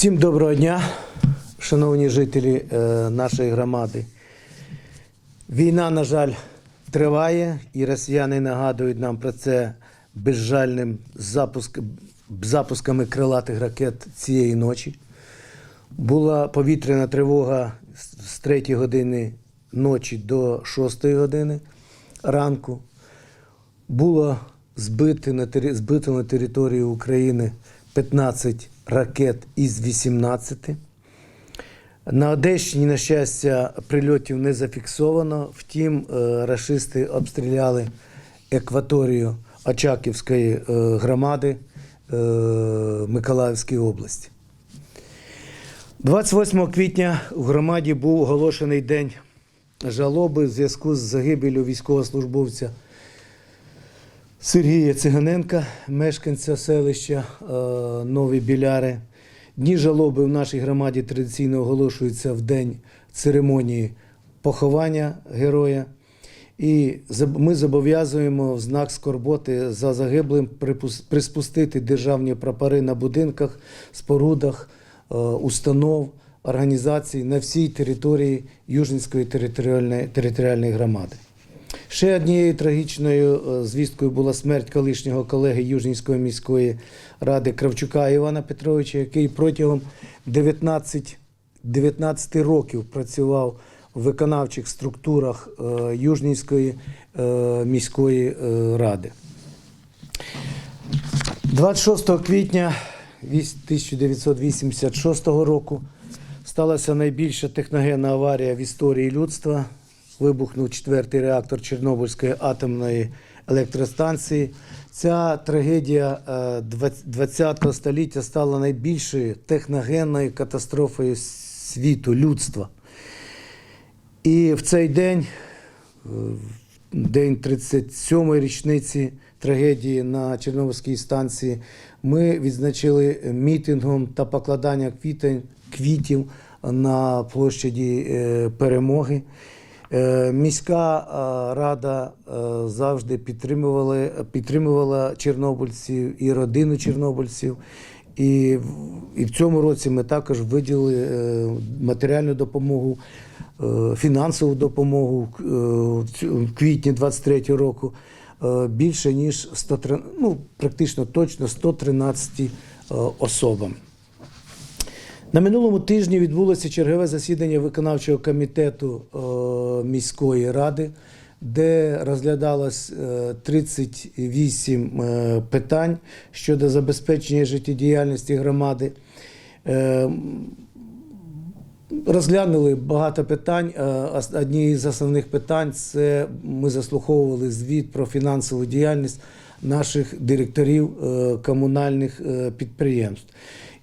Всім доброго дня, шановні жителі е, нашої громади. Війна, на жаль, триває, і росіяни нагадують нам про це безжальним запуск, запусками крилатих ракет цієї ночі. Була повітряна тривога з 3 години ночі до 6 години ранку. Було збито на, збито на території України 15 ракет із 18. На Одещині, на щастя, прильотів не зафіксовано. Втім, е, рашисти обстріляли екваторію Очаківської е, громади е, Миколаївської області. 28 квітня в громаді був оголошений день жалоби в зв'язку з загибелю військовослужбовця Сергія Циганенка, мешканця селища е, Нові Біляри. Дні жалоби в нашій громаді традиційно оголошуються в день церемонії поховання героя. І ми зобов'язуємо в знак скорботи за загиблим приспустити державні прапори на будинках, спорудах, е, установ, організацій на всій території Южницької територіальної, територіальної громади. Ще однією трагічною е, звісткою була смерть колишнього колеги Южнівської міської ради Кравчука Івана Петровича, який протягом 19, 19 років працював в виконавчих структурах е, Южнівської е, міської ради. 26 квітня 1986 року сталася найбільша техногенна аварія в історії людства. Вибухнув четвертий реактор Чорнобильської атомної електростанції. Ця трагедія е, ХХ століття стала найбільшою техногенною катастрофою світу, людства. І в цей день, е, день 37-ї річниці трагедії на Чорнобильській станції, ми відзначили мітингом та покладанням квітень, квітів на площаді е, перемоги. Е, Міська е, рада е, завжди підтримувала, підтримувала чорнобильців і родину чорнобильців. І, і в цьому році ми також виділили матеріальну допомогу, фінансову допомогу в квітні 23 року більше ніж 103, ну, практично точно 113 е, особам. На минулому тижні відбулося чергове засідання виконавчого комітету міської ради, де розглядалось е, 38 е, питань щодо забезпечення життєдіяльності громади. Е, Розглянули багато питань. Е, Одні з основних питань це ми заслуховували звіт про фінансову діяльність наших директорів е, комунальних е, підприємств.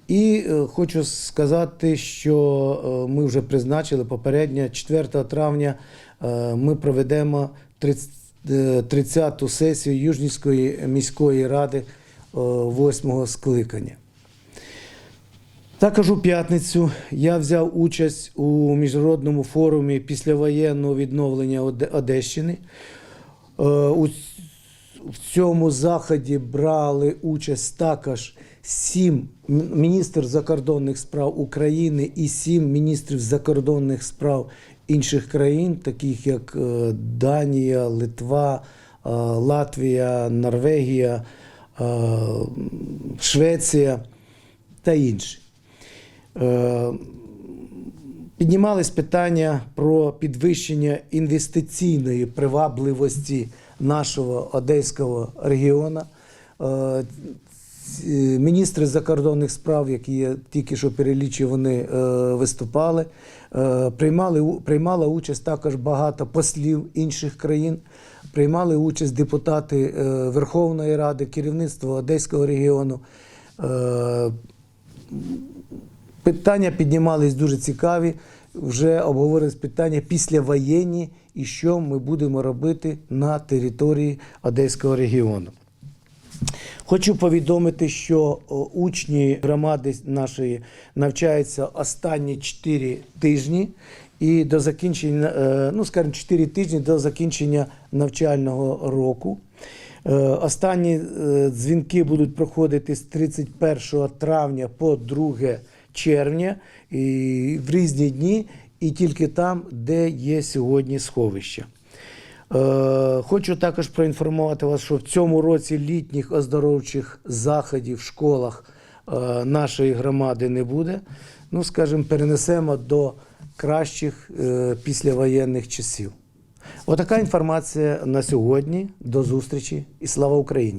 І е, хочу сказати, що е, ми вже призначили попередньо 4 травня е, ми проведемо 30 е, 30-ту сесію Южнівської міської ради 8-го скликання. Також у п'ятницю я взяв участь у міжнародному форумі післявоєнного відновлення Одещини. В цьому заході брали участь також сім міністр закордонних справ України і сім міністрів закордонних справ інших країн, таких як е, Данія, Литва, е, Латвія, Норвегія, е, Швеція та інші. Піднімались питання про підвищення інвестиційної привабливості нашого одеського регіону. Е, Міністри закордонних справ, які я тільки що перелічив, вони е, виступали. Е, Приймали, приймала участь також багато послів інших країн. Приймали участь депутати Верховної Ради, керівництво Одеського регіону. Питання піднімались дуже цікаві. Вже обговорились питання післявоєнні і що ми будемо робити на території Одеського регіону. Хочу повідомити, що учні громади нашої навчаються останні 4 тижні, і до закінчення, е, ну скажімо, 4 тижні до закінчення навчального року. Е, Останні е, дзвінки будуть проходити з 31 травня по 2 червня і в різні дні, і тільки там, де є сьогодні сховище. Е, Хочу також проінформувати вас, що в цьому році літніх оздоровчих заходів в школах е, нашої громади не буде. Ну, скажімо, перенесемо до кращих е, післявоєнних часів. Отака інформація на сьогодні. До зустрічі і слава Україні!